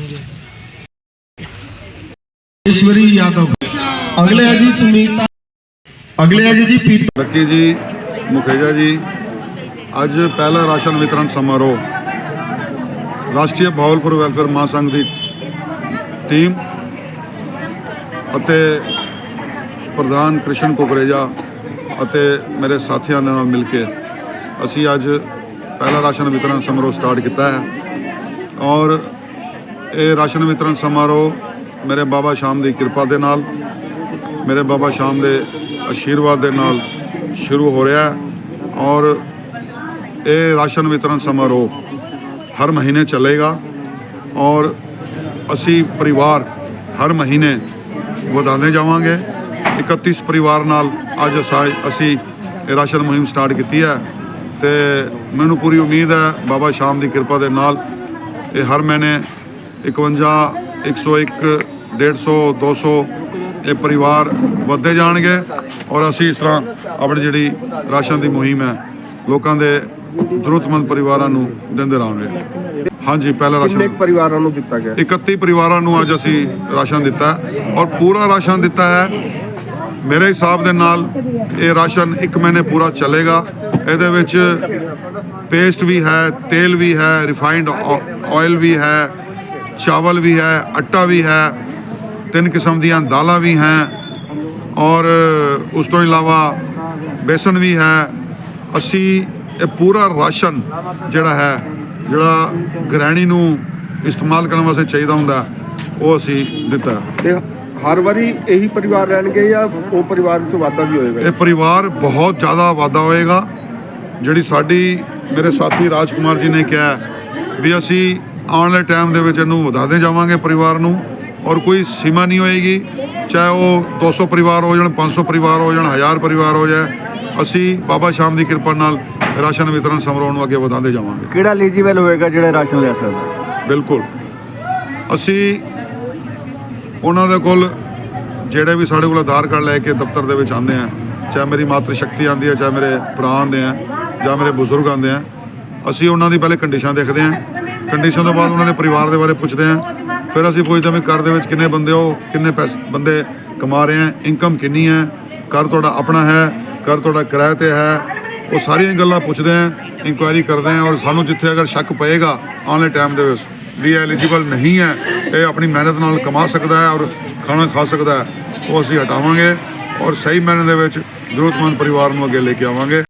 ਹਾਂਜੀ ईश्वरी यादव अगले है जी सुनीता अगले है जी जी पीता ਲੱਕੀ ਜੀ ਮੁਖੇਜਾ ਜੀ ਅੱਜ ਪਹਿਲਾ ਰਾਸ਼ਨ ਵਿਤਰਨ ਸਮਾਰੋਹ ਰਾਸ਼ਟਰੀ ਭਾਵਲਪੁਰ ਵੈਲਫੇਅਰ ਮਹਾਸੰਘ ਦੀ ਟੀਮ ਅਤੇ ਪ੍ਰਧਾਨ ਕ੍ਰਿਸ਼ਨ ਕੁਕਰੇਜਾ ਅਤੇ ਮੇਰੇ ਸਾਥੀਆਂ ਦੇ ਨਾਲ ਮਿਲ ਕੇ ਅਸੀਂ ਅੱਜ ਪਹਿਲਾ ਰਾਸ਼ਨ ਵਿਤਰਨ ਸਮਾਰੋਹ ਸਟਾਰਟ ਕੀਤਾ ਹੈ ਔਰ ਇਹ ਰਾਸ਼ਨ ਵਿਤਰਨ ਸਮਾਰੋਹ ਮੇਰੇ ਬਾਬਾ ਸ਼ਾਮ ਦੀ ਕਿਰਪਾ ਦੇ ਨਾਲ, ਮੇਰੇ ਬਾਬਾ ਸ਼ਾਮ ਦੇ ਆਸ਼ੀਰਵਾਦ ਦੇ ਨਾਲ ਸ਼ੁਰੂ ਹੋ ਰਿਹਾ ਹੈ ਔਰ ਇਹ ਰਾਸ਼ਨ ਵਿਤਰਨ ਸਮਾਰੋਹ ਹਰ ਮਹੀਨੇ ਚੱਲੇਗਾ ਔਰ ਅਸੀਂ ਪਰਿਵਾਰ ਹਰ ਮਹੀਨੇ ਵਧਾਉਂਦੇ ਜਾਵਾਂਗੇ। 31 ਪਰਿਵਾਰ ਨਾਲ ਅੱਜ ਅਸਾਂ- ਅਸੀਂ ਇਹ ਰਾਸ਼ਨ ਮੁਹਿੰਮ ਸਟਾਰਟ ਕੀਤੀ ਹੈ ਤੇ ਮੈਨੂੰ ਪੂਰੀ ਉਮੀਦ ਹੈ ਬਾਬਾ ਸ਼ਾਮ ਦੀ ਕਿਰਪਾ ਦੇ ਨਾਲ ਇਹ ਹਰ ਮਹੀਨੇ 51 101 150 200 ਇਹ ਪਰਿਵਾਰ ਵੱਧਦੇ ਜਾਣਗੇ ਔਰ ਅਸੀਂ ਇਸ ਤਰ੍ਹਾਂ ਆਪਣੀ ਜਿਹੜੀ ਰਾਸ਼ਨ ਦੀ ਮੁਹਿੰਮ ਹੈ ਲੋਕਾਂ ਦੇ ਜ਼ਰੂਰਤਮੰਦ ਪਰਿਵਾਰਾਂ ਨੂੰ ਦਿੰਦੇ ਰਹਾਂਗੇ। ਹਾਂਜੀ ਪਹਿਲਾ ਰਾਸ਼ਨ। ਕਿੰਨੇ ਪਰਿਵਾਰਾਂ ਨੂੰ ਦਿੱਤਾ ਗਿਆ? 31 ਪਰਿਵਾਰਾਂ ਨੂੰ ਅੱਜ ਅਸੀਂ ਰਾਸ਼ਨ ਦਿੱਤਾ ਔਰ ਪੂਰਾ ਰਾਸ਼ਨ ਦਿੱਤਾ ਹੈ। ਮੇਰੇ ਹਿਸਾਬ ਦੇ ਨਾਲ ਇਹ ਰਾਸ਼ਨ 1 ਮਹੀਨੇ ਪੂਰਾ ਚੱਲੇਗਾ। ਇਹਦੇ ਵਿੱਚ ਪੇਸਟ ਵੀ ਹੈ ਤੇਲ ਵੀ ਹੈ ਰਿਫਾਈਨਡ ਆਇਲ ਵੀ ਹੈ ਚਾਵਲ ਵੀ ਹੈ ਆਟਾ ਵੀ ਹੈ ਤਿੰਨ ਕਿਸਮ ਦੀਆਂ ਦਾਲਾਂ ਵੀ ਹੈ ਔਰ ਉਸ ਤੋਂ ਇਲਾਵਾ ਬੇਸਨ ਵੀ ਹੈ। ਅਸੀਂ ਇਹ ਪੂਰਾ ਰਾਸ਼ਨ ਜਿਹੜਾ ਹੈ ਜਿਹੜਾ ਗ੍ਰਹਿਣੀ ਨੂੰ ਇਸਤੇਮਾਲ ਕਰਨ ਵਾਸਤੇ ਚਾਹੀਦਾ ਹੁੰਦਾ ਉਹ ਅਸੀਂ ਦਿੱਤਾ। ਤੇ ਹਰ ਵਾਰੀ ਇਹੀ ਪਰਿਵਾਰ ਰਹਿਣਗੇ ਜਾਂ ਉਹ ਪਰਿਵਾਰ ਵਿੱਚ ਵਾਧਾ ਵੀ ਹੋਏਗਾ? ਇਹ ਪਰਿਵਾਰ ਬਹੁਤ ਜ਼ਿਆਦਾ ਵਾਧਾ ਹੋਏਗਾ। ਜਿਹੜੀ ਸਾਡੀ ਮੇਰੇ ਸਾਥੀ ਰਾਜਕੁਮਾਰ ਜੀ ਨੇ ਕਿਹਾ ਵੀ ਅਸੀਂ ਆਉਣ ਵਾਲੇ ਟਾਈਮ ਦੇ ਵਿੱਚ ਇਹਨੂੰ ਵਧਾਦੇ ਜਾਵਾਂਗੇ ਪਰਿਵਾਰ ਨੂੰ ਔਰ ਕੋਈ ਸੀਮਾ ਨਹੀਂ ਹੋਏਗੀ ਚਾਹੇ ਉਹ 200 ਪਰਿਵਾਰ ਹੋ ਜਾਣ 500 ਪਰਿਵਾਰ ਹੋ ਜਾਣ 1000 ਪਰਿਵਾਰ ਹੋ ਜਾਏ ਅਸੀਂ ਬਾਬਾ ਸ਼ਾਮ ਦੀ ਕਿਰਪਾ ਨਾਲ ਰਾਸ਼ਨ ਵਿਤਰਨ ਸਮਾਰੋਹ ਨੂੰ ਅੱਗੇ ਵਧਾਉਂਦੇ ਜਾਵਾਂਗੇ। ਕਿਹੜਾ ਐਲੀਜੀਬਲ ਹੋਏਗਾ ਜਿਹੜਾ ਰਾਸ਼ਨ ਲੈ ਸਕਦਾ? ਬਿਲਕੁਲ। ਅਸੀਂ ਉਹਨਾਂ ਦੇ ਕੋਲ ਜਿਹੜੇ ਵੀ ਸਾਡੇ ਕੋਲ ਆਧਾਰ ਕਾਰਡ ਲੈ ਕੇ ਦਫ਼ਤਰ ਦੇ ਵਿੱਚ ਆਉਂਦੇ ਆ ਚਾਹੇ ਮੇਰੀ ਮਾਤਰ ਸ਼ਕਤੀ ਆਉਂਦੀ ਹੈ ਚਾਹੇ ਮੇਰੇ ਭਰਾ ਆਉਂਦੇ ਆ ਜਾਂ ਮੇਰੇ ਬਜ਼ੁਰਗ ਆਉਂਦੇ ਆ ਅਸੀਂ ਉਹਨਾਂ ਦੀ ਪਹਿਲੇ ਕੰਡੀਸ਼ਨ ਦੇਖਦੇ ਆ ਕੰਡੀਸ਼ਨ ਤੋਂ ਬਾਅਦ ਉਹਨਾਂ ਦੇ ਪਰਿਵਾਰ ਦੇ ਬਾਰੇ ਪੁੱਛਦੇ ਆ ਫਿਰ ਅਸੀਂ ਪੁੱਛਦੇ ਹਾਂ ਵੀ ਘਰ ਦੇ ਵਿੱਚ ਕਿੰਨੇ ਬੰਦੇ ਹੋ, ਕਿੰਨੇ ਪੈਸੇ, ਬੰਦੇ ਕਮਾ ਰਹੇ ਆ ਇਨਕਮ ਕਿੰਨੀ ਹੈ, ਘਰ ਤੁਹਾਡਾ ਆਪਣਾ ਹੈ, ਘਰ ਤੁਹਾਡਾ ਕਿਰਾਏ ਤੇ ਹੈ। ਉਹ ਸਾਰੀਆਂ ਗੱਲਾਂ ਪੁੱਛਦੇ ਆ ਇਨਕੁਆਇਰੀ ਕਰਦੇ ਆ ਔਰ ਸਾਨੂੰ ਜਿੱਥੇ ਅਗਰ ਸ਼ੱਕ ਪਏਗਾ ਆਉਣ ਵਾਲੇ ਟਾਈਮ ਦੇ ਵਿੱਚ ਵੀ ਐਲੀਜੀਬਲ ਨਹੀਂ ਹੈ, ਇਹ ਆਪਣੀ ਮਿਹਨਤ ਨਾਲ ਕਮਾ ਸਕਦਾ ਹੈ ਔਰ ਖਾਣਾ ਖਾ ਸਕਦਾ ਹੈ, ਉਹ ਅਸੀਂ ਹਟਾਵਾਂਗੇ ਔਰ ਸਹੀ ਮਾਇਨੇ ਦੇ ਵਿੱਚ ਜ਼ਰੂਰਤਮੰਦ ਪਰਿਵਾਰ ਨੂੰ ਅੱਗੇ ਲੈ ਕੇ ਆਵਾਂਗੇ।